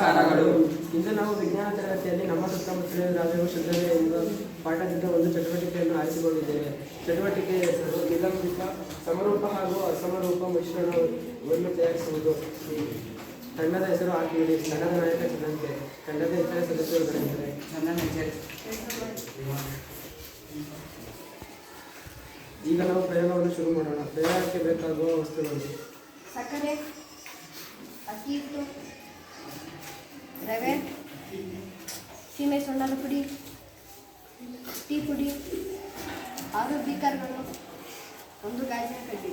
ನಮಸ್ಕಾರಗಳು ಇಂದು ನಾವು ವಿಜ್ಞಾನ ತರಗತಿಯಲ್ಲಿ ನಮ್ಮ ಸುತ್ತಮುತ್ತಲಿನ ದ್ರಾವ್ಯವು ಶುದ್ಧತೆ ಎಂಬ ಪಾಠದಿಂದ ಒಂದು ಚಟುವಟಿಕೆಯನ್ನು ಆರಿಸಿಕೊಂಡಿದ್ದೇವೆ. ಚಟುವಟಿಕೆಯ ಹೆಸರು ನಿಲಂಬಿತ ಸಮರೂಪ ಹಾಗೂ ಅಸಮರೂಪ ಮಿಶ್ರಣವನ್ನು ತಯಾರಿಸುವುದು. ತಂಡದ ಹೆಸರು ಹಾಕಿ ತಂಡದ ನಾಯಕ ಚಂದಂತೆ ತಂಡದ ಇತರ ಸದಸ್ಯರು ಈಗ ನಾವು ಪ್ರಯೋಗವನ್ನು ಶುರು ಮಾಡೋಣ. ಪ್ರಯೋಗಕ್ಕೆ ಬೇಕಾಗುವ ವಸ್ತುಗಳು. ಸಕ್ಕರೆ, ಅಕ್ಕಿ ಹಿಟ್ಟು ರವೆ ಸೀಮೆ ಸುಣ್ಣದ ಪುಡಿ, ಟೀ ಪುಡಿ, ಆರು ಬೀಕರ್ಗಳು, ಒಂದು ಗಾಜಿನ ಕಡ್ಡಿ.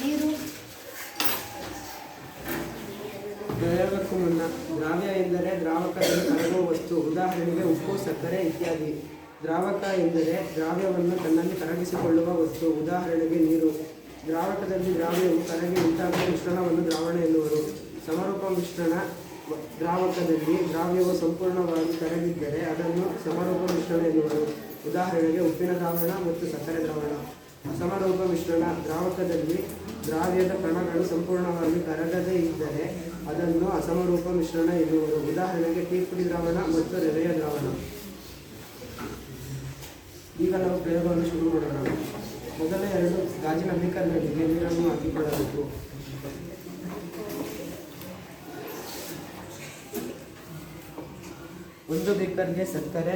ನೀರು. ಬೆಳೆಯಲಕ್ಕೂ ಮುನ್ನ ದ್ರಾವ್ಯ ಎಂದರೆ ದ್ರಾವಕದಲ್ಲಿ ಕರಗುವ ವಸ್ತು, ಉದಾಹರಣೆಗೆ ಉಪ್ಪು, ಸಕ್ಕರೆ ಇತ್ಯಾದಿ. ದ್ರಾವಕ ಎಂದರೆ ದ್ರಾವ್ಯವನ್ನು ತನ್ನಲ್ಲಿ ಕರಗಿಸಿಕೊಳ್ಳುವ ವಸ್ತು, ಉದಾಹರಣೆಗೆ ನೀರು. ದ್ರಾವಕದಲ್ಲಿ ದ್ರಾವ್ಯವು ಕರಗಿ ಉಂಟಾಗುವ ಮಿಶ್ರಣವನ್ನು ದ್ರಾವಣ ಎನ್ನುವರು. ಮಿಶ್ರಣ ದ್ರಾವಕದಲ್ಲಿ ದ್ರಾವ್ಯವು ಸಂಪೂರ್ಣವಾಗಿ ಕರಗಿದ್ದರೆ ಅದನ್ನು ಸಮರೂಪ ಮಿಶ್ರಣ ಎನ್ನುವರು ಉದಾಹರಣೆಗೆ ಉಪ್ಪಿನ ದ್ರಾವಣ ಮತ್ತು ಸಕ್ಕರೆ ದ್ರಾವಣ. ಅಸಮರೂಪ ಮಿಶ್ರಣ ದ್ರಾವಕದಲ್ಲಿ ದ್ರಾವ್ಯದ ಕಣಗಳು ಸಂಪೂರ್ಣವಾಗಿ ಕರಗದೇ ಇದ್ದರೆ ಅದನ್ನು ಅಸಮರೂಪ ಮಿಶ್ರಣ ಎನ್ನುವರು ಉದಾಹರಣೆಗೆ ಟೀ ಪುಡಿ ದ್ರಾವಣ ಮತ್ತು ರೆವೆಯ ದ್ರಾವಣ. ಈಗ ನಾವು ಪ್ರಯೋಗವನ್ನು ಶುರು ಮಾಡೋಣ. ಮೊದಲ ಎರಡು ಗಾಜಿನ ಬೀಕರ್ನಲ್ಲಿಗೆ ನೀರನ್ನು ಹಾಕಿಕೊಳ್ಳಬೇಕು. ಒಂದು ಬೀಕರ್ಗೆ ಸಕ್ಕರೆ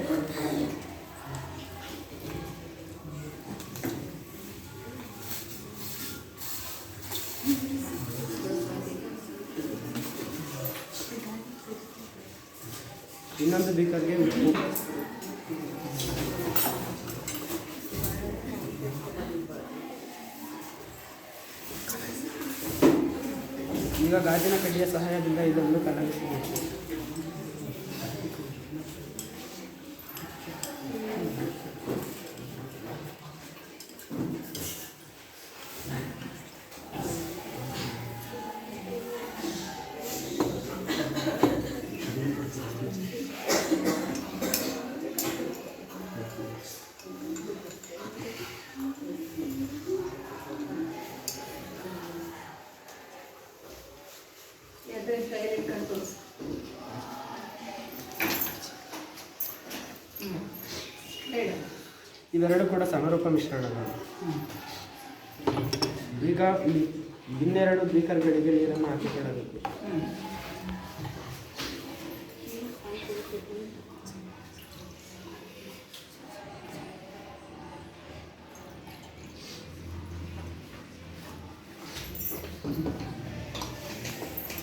ಇನ್ನೊಂದು ಬೀಕರ್ಗೆ ಉಪ್ಪು. ಈಗ ಗಾಜಿನ ಕಡ್ಡಿಯ ಸಹಾಯದಿಂದ ಇದನ್ನು ಕಲಗಿಸಬೇಕು ಇವೆರಡು ಕೂಡ ಸಮರೂಪ ಮಿಶ್ರಣಗಳು ಈಗ ಇನ್ನೆರಡು ಬೀಕರ್ಗಳಿಗೆ ನೀರನ್ನು ಹಾಕಿಕೊಳ್ಳಬೇಕು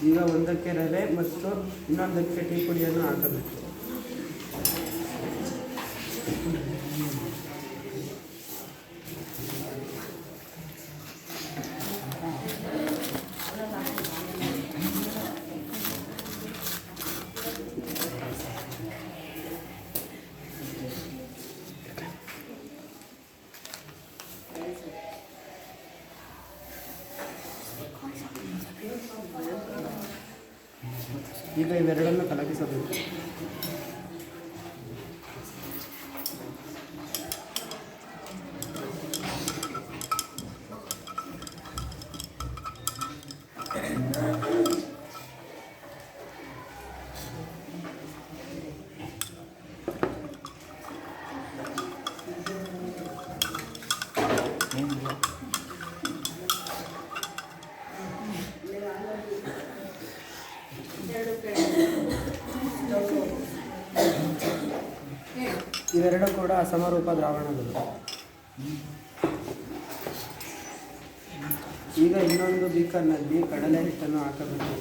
ಈಗ ಒಂದಕ್ಕೆ ರವೆ ಮತ್ತು ಇನ್ನೊಂದಕ್ಕೆ ಟೀ ಪುಡಿಯನ್ನು ಹಾಕಬೇಕು. ಈಗ ಇವೆರಡನ್ನು ಕಲಗಿಸಬೇಕು ಇವೆರಡು ಕೂಡ ಅಸಮರೂಪ ದ್ರಾವಣಗಳು. ಈಗ ಇನ್ನೊಂದು ಬೀಕರ್ನಲ್ಲಿ ಕಡಲೆ ಹಿಟ್ಟನ್ನು ಹಾಕಬೇಕು.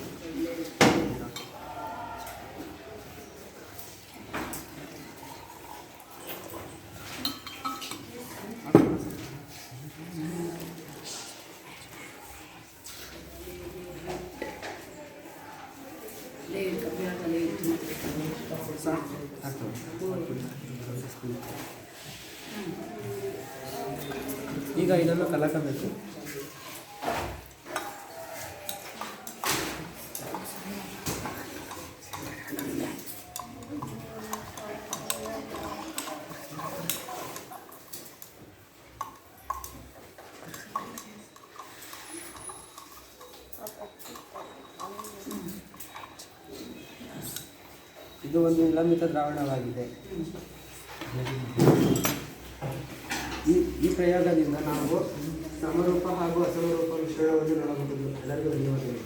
ಸಾಕು ಹಾಕು. ಈಗ ಇದನ್ನು ಕಲಕಬೇಕು ಇದು ಒಂದು ವಿಲಂಬಿತ ದ್ರಾವಣವಾಗಿದೆ. ಈ ಈ ಪ್ರಯೋಗದಿಂದ ನಾವು ಸಮರೂಪ ಹಾಗೂ ಅಸಮರೂಪ ಮಿಶ್ರಣವನ್ನು ನೋಡಬಹುದು. ಎಲ್ಲರಿಗೂ ಧನ್ಯವಾದಗಳು.